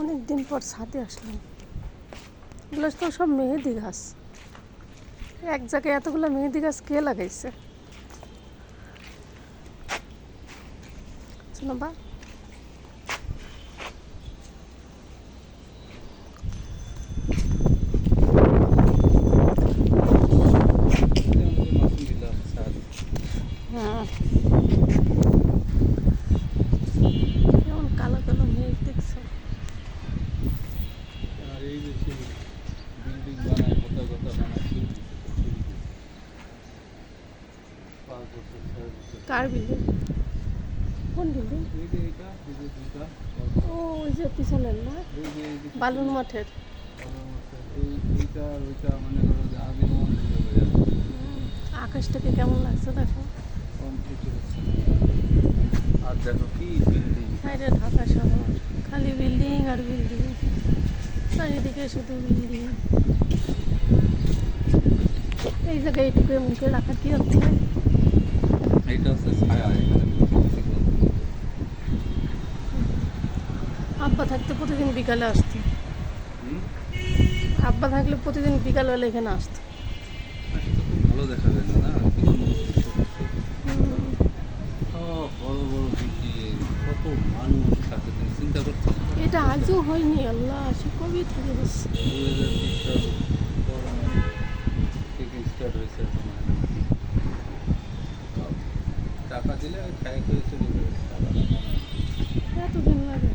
অনেক দিন পর ছাদে আসলাম। এগুলো তো সব মেহেদি গাছ। এক জায়গায় এতগুলো মেহেদি গাছ কে লাগাইছে? শোনো বা হ্যাঁ কেমন কালো কালো মেঘ দেখছ আর এই যে সেই বিল্ডিং বানায় কোথা কোথা বানায় শুরু দিছে, শুরু দিছে। পাঁচ বছর, ছয় বছর। কার বিল্ডিং কোন বিল্ডিং ও ওই যে পিছনের না? বালুর মাঠের। আকাশটাকে কেমন লাগছে দেখো। আর দেখো কি বিল্ডিং সাইডে ঢাকা শহর খালি বিল্ডিং আর বিল্ডিং চারিদিকে শুধু বিল্ডিং এই জায়গায় এইটুকু মুখে রাখা কি হচ্ছে এইটা হচ্ছে ছায়া আব্বা থাকতে প্রতিদিন বিকালে আসতো? আব্বা থাকলে প্রতিদিন বিকালবেলা এখানে আসতো। ভালো দেখা যায় না কত চিন্তা এটা আজও হয়নি, আল্লাহ, সে কবে থেকে হয়েছে এখন আর। টাকা দিলে খেয়ে চলে যাবে। লাগে।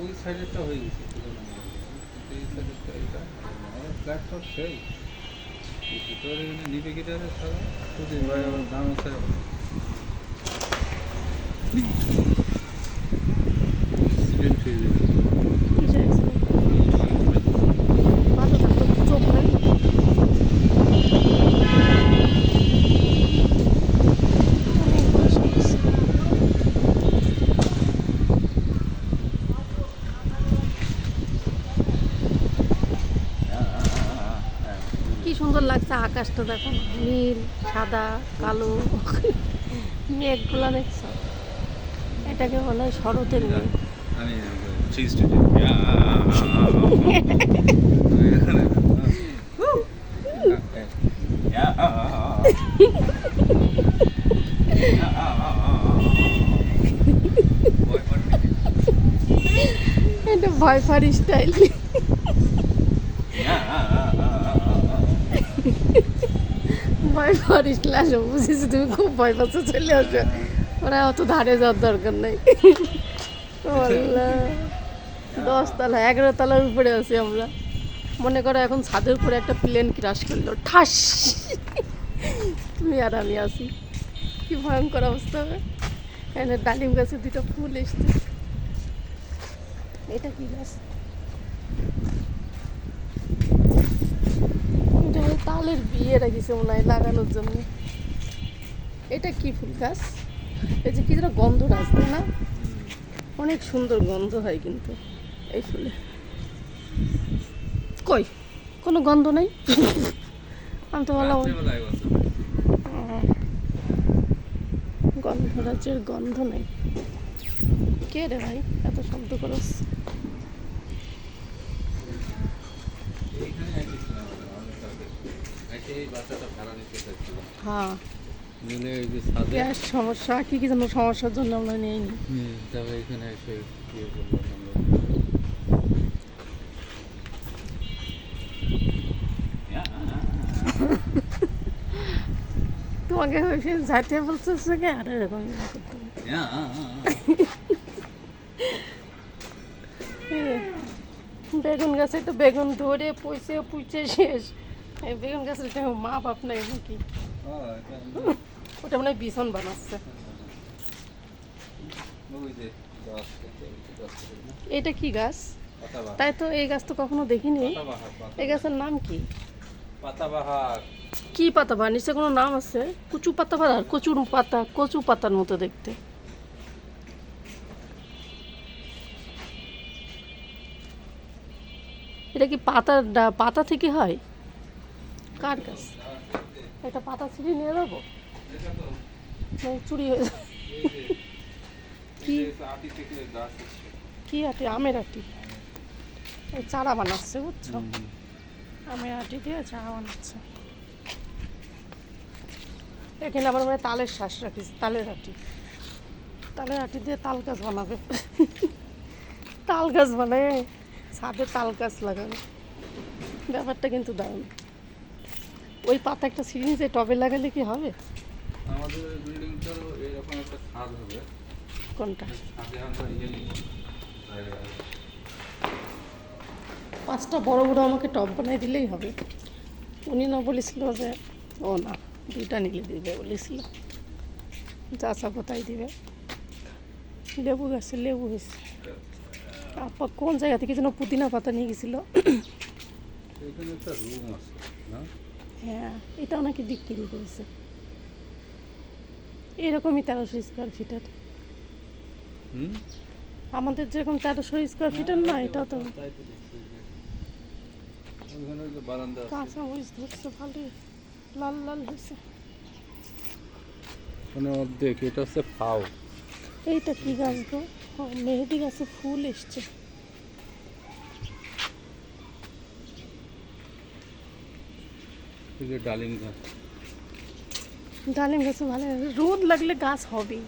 ওই সাইডেরটা হয়ে গেছে এই সাইডেরটা এটা। আমার ফ্ল্যাট সব সেই ভিতরে নিবে গিটারে সারা শুধু দাম আছে অ্যাক্সিডেন্ট হয়ে গেছে কিসের accident? ভালো থাকতো চোখ নেই অনেক বয়স হয়েছে। কি সুন্দর লাগছে আকাশটা দেখো, নীল, সাদা, কালো। মেঘগুলা দেখছ? এটাকে বলা শরতের মেঘ। এটা ভয় ফারি স্টাইল ভয় ফার স্টাইল বুঝেছি তুমি খুব ভয় পাচ্ছ, চলে আসো। ওরা অত ধারে যাওয়ার দরকার নেই। আল্লাহ। দশ তলা এগারো তলার উপরে আছি আমরা। মনে করো এখন ছাদের উপরে একটা প্লেন ক্রাশ করল। ঠাস! তুমি আর আমি আছি। কি ভয়ঙ্কর অবস্থা হবে। এখানে ডালিম গাছে দুটো ফুল এসছে। এটা কি গাছ এটা ওই বিয়ে রেখেছে মনে হয় লাগানোর জন্য। এটা কি ফুল গাছ? এই যে কি যেন গন্ধ তাই না? অনেক সুন্দর গন্ধ হয় কিন্তু এই ফুলে। কই? কোনো গন্ধ নেই? আমি তো বললাম উম, গন্ধরাজের গন্ধ নেই। কে রে ভাই? এত শব্দ করস। হ্যাঁ। নিলে এই যে ছাদে গ্যাস সমস্যা কি কি যেন সমস্যার জন্য আমরা নিইনি। হুম, এখানে এসে ইয়ে করলাম তোমাকে ওই যাইতে বলতেছে কি? আর এরকম ইয়ে করতে হবে। এই যে, বেগুন গাছে তো বেগুন ধরে পয়সে পুইছে শেষ। এই বেগুন গাছের মা বাপ নাই নাকি ওটা মনে হয় বিছন বানাচ্ছে? এটা কি গাছ? তাই তো এই গাছ তো কখনো দেখিনি। এই গাছের নাম কি? পাতাবাহার। কি পাতা বা নিশ্চয় কোনো নাম আছে? কুচু পাতা বা কচুর পাতা কচু পাতার মতো দেখতে। এটা কি পাতা পাতা থেকে হয়? কার গাছ একটা পাতা ছিঁড়ে নিয়ে যাব? চুরি হয়ে যাবে। কি। কি আটি? আমের আটি। এই চারা বানাচ্ছে বুঝছ? আমের আটি দিয়ে চারা বানাচ্ছে। এখানে আবার মানে তালের শ্বাস রাখিস তালের আটি। তালের আটি দিয়ে তাল গাছ বানাবে। তাল গাছ বানায় ছাদে তাল গাছ লাগাবে। ব্যাপারটা কিন্তু দারুণ। ওই পাতা একটা সিরিঞ্জে টবে লাগালে কি হবে? আমাদের বিল্ডিংটারও এরকম একটা ছাদ হবে। কোনটা? ছাদে আমরা ইয়ে। পাঁচটা বড় বড় আমাকে টব বানাই দিলেই হবে। উনি না বলেছিল যে ও না দুইটা নিলে দিবে বলেছিল। যা চাবো তাই দিবে। লেবু গাছে লেবু হয়েছে। আপা কোন জায়গা থেকে যেন পুদিনা পাতা নিয়ে গেছিল? এখানে একটা রুম আছে না? হ্যাঁ এটাও নাকি বিক্রি করেছে। এরকমই তেরোশো স্কোয়ার ফিটের আমাদের যেরকম তেরোশো স্কোয়ার ফিটের না এটাও তো কাঁচা মরিচ ধরছে ভালোই। লাল লাল হয়েছে। মানে অর্ধেক এটা হচ্ছে ফাও এইটা কি গাছ গো? মেহেদি গাছে ফুল এসছে। যে ডালিম গাছ ডালিম গাছে ভালো। রোদ লাগলে গাছ হবেই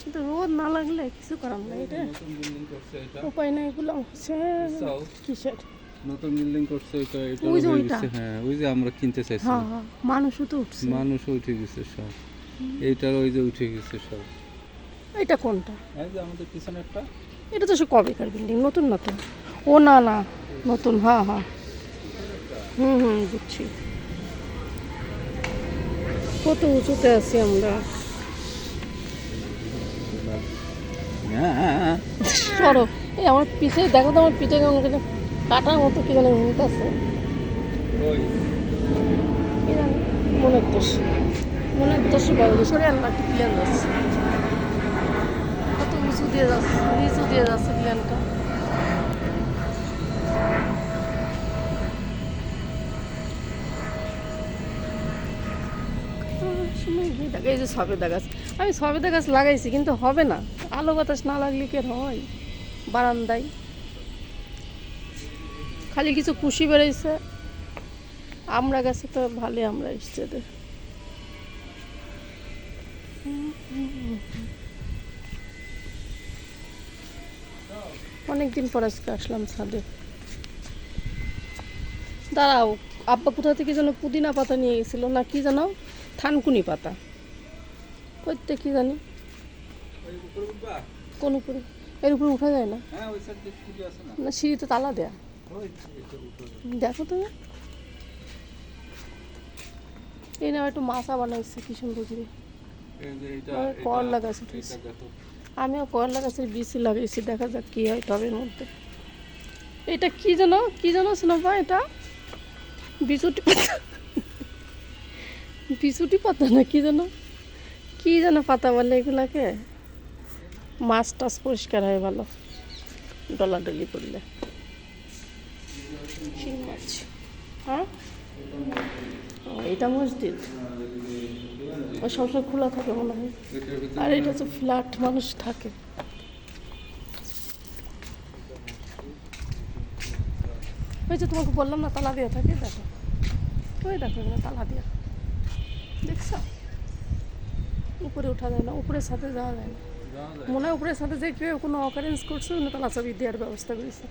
কিন্তু রোদ না লাগলে কিছু করার নাই এটা নতুন উপায় নাই এগুলো হচ্ছে? কিসের? নতুন বিল্ডিং করছে এটা এটা ওই যে ওইটা। হ্যাঁ ওই যে আমরা কিনতে চাইছি। হ্যাঁ হ্যাঁ মানুষও তো উঠছে। মানুষ উঠে গেছে সব। এইটার ওই যে উঠে গেছে সব। এটা কোনটা? এই যে আমাদের পিছনে একটা এটা তো সে কবেকার বিল্ডিং নতুন না তো ও না না নতুন হ্যাঁ হ্যাঁ। হুম হুম বুঝছি। কত উঁচুতে আছি আমরা? হ্যাঁ। সরো। এই আমার পিঠে দেখো তো আমার পিঠে কেমন করে কাটার মতো কি জানি আছে। কি মনের দোষ। মনের দোষ বড় সরে একটু প্লেন যাচ্ছে কত উঁচু দিয়ে যাচ্ছে নিচু দিয়ে যাচ্ছে প্লেনটা। এই যে সবেদা গাছ। আমি সবেদা গাছ লাগাইছি, কিন্তু হবে না। আলো বাতাস না লাগলে কি হয়? বারান্দায়। খালি কিছু কুশি বেড়াইছে আমরা গাছে তো ভালো আমরা এসছে রে অনেকদিন পর আজকে আসলাম ছাদে। দাঁড়াও, আব্বা কোথা থেকে যেন পুদিনা পাতা নিয়ে গেছিল না কি জানো থানকুনি পাতা। করতে কি জানি? কোন উপরে? এর উপরে উঠা যায় না? হ্যাঁ সিঁড়ি না। না সিঁড়িতে তালা দেয়া। দেখো তুমি এই না একটু মাছা বানাইছে কি সুন্দর করে। করলা গাছ উঠেছে। আমিও করলা গাছের বীজ লাগাইছি দেখা যাক কি হয় টবের মধ্যে। এটা কি জানো কি জানো শোনাবা এটা? বিচুটি বিচুটি পাতা না, কি জানো কি জানো পাতা বলে এগুলাকে? মাছ টাছ পরিষ্কার হয় ভালো। ডলাডলি করলে। হ্যাঁ? এটা মসজিদ। ও সবসময় খোলা থাকে মনে হয়। আর এটা তো ফ্ল্যাট, মানুষ থাকে। ওই যে তোমাকে বললাম না, তালা দেওয়া থাকে? দেখো। ওই দেখো তালা দেওয়া দেখছ? উপরে ওঠা যায় না, উপরের সাথে যাওয়া যায় না। মনে হয় উপরের সাথে যে কেউ কোনো অকারেন্স করছে অন্য তালা চাবি দেওয়ার ব্যবস্থা করেছে।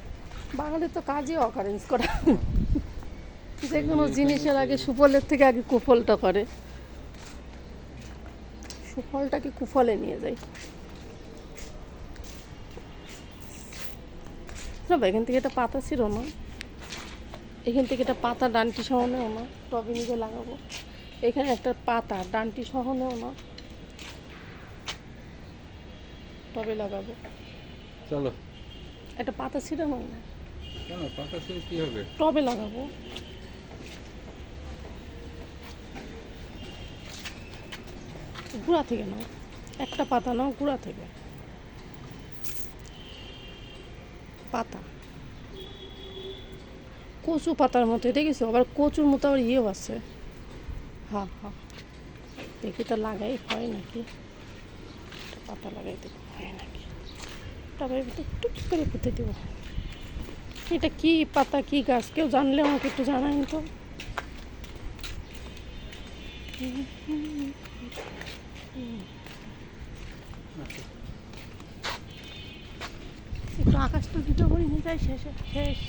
বাঙালির তো কাজই অকারেন্স করা। যে কোনো জিনিসের আগে সুফলের থেকে আগে কুফলটা করে। সুফলটাকে কুফলে নিয়ে যায়। এখান থেকে একটা পাতা ছিল না। এখান থেকে এটা পাতা ডানটি সহ নেও না টবে নিজে লাগাবো। এখানে একটা পাতা ডানটি সহ নেও না। টবে লাগাবো। চলো। একটা পাতা ছিল না। কেন? পাতা ছিল কি হবে? টবে লাগাবো। গুঁড়া থেকে নাও। একটা পাতা নাও গুঁড়া থেকে। পাতা। কচু পাতার মতো দেখেছ? আবার কচুর মতো আবার ইয়েও আছে। হ্যাঁ হ্যাঁ। দেখি তো লাগাই, হয় নাকি? পাতা লাগাই দেখি হয় নাকি? ভিতরে টুক করে পুঁতে দেব। এটা কি পাতা, কি গাছ, কেউ জানলে আমাকে একটু জানাইন তো। একটু আকাশটা দুটো করে নিয়ে যাই, শেষে শেষ।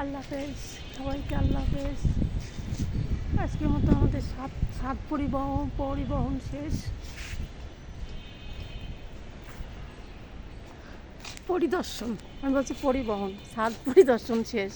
আল্লাহ হাফেজ, সবাইকে আল্লাহ হাফেজ। আজকের মতো আমাদের সাত সাত পরিবহন পরিবহন শেষ। পরিদর্শন, আমি বলছি পরিবহন, সাত পরিদর্শন শেষ।